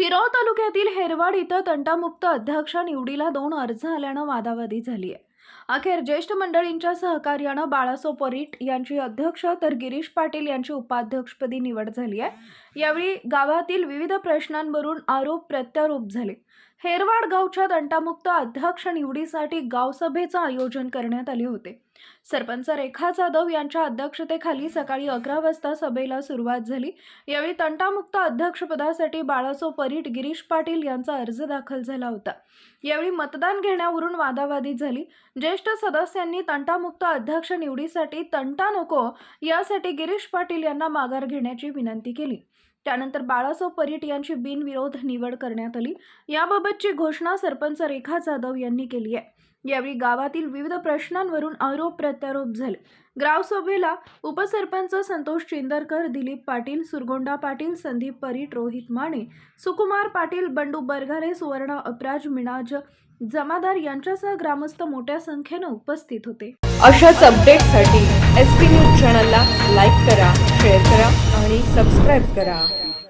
तालुक्यातील हेरवाड इथं तंटामुक्त अध्यक्ष निवडीला दोन अर्ज आल्यानं वादावादी झाली आहे अखेर ज्येष्ठ मंडळींच्या सहकार्यानं बाळासो परीट यांची अध्यक्ष तर गिरीश पाटील यांची उपाध्यक्षपदी निवड झाली आहे यावेळी गावातील विविध प्रश्नांवरून आरोप प्रत्यारोप झाले. हेरवाड गावच्या तंटामुक्त अध्यक्ष निवडीसाठी गावसभेचं आयोजन करण्यात आले होते. सरपंच रेखा जाधव यांच्या अध्यक्षतेखाली सकाळी अकरा वाजता सभेला सुरुवात झाली. यावेळी तंटामुक्त अध्यक्षपदासाठी बाळासो परीट गिरीश पाटील यांचा अर्ज दाखल झाला होता. यावेळी मतदान घेण्यावरून वादावादी झाली. ज्येष्ठ सदस्यांनी तंटामुक्त अध्यक्ष निवडीसाठी तंटा नको यासाठी गिरीश पाटील यांना माघार घेण्याची विनंती केली. त्यानंतर बाळासाहेब परीट यांची बिनविरोध निवड करण्यात आली. याबाबतची घोषणा सरपंच रेखा जाधव यांनी केली आहे. यावेळी गावातील विविध प्रश्नांवरून आरोप प्रत्यारोप झाले. ग्रामसभेला उपसरपंच संतोष चिंदरकर दिलीप पाटील सुरगोंडा पाटील संदीप परीट रोहित माने सुकुमार पाटील बंडू बरघारे सुवर्ण अपराज मिनाज जमादार यांच्यासह ग्रामस्थ मोठ्या संख्येनं उपस्थित होते. अशाच अपडेटसाठी एस पी न्यूज चॅनलला लाईक करा शेअर करा. सबस्क्राईब करा.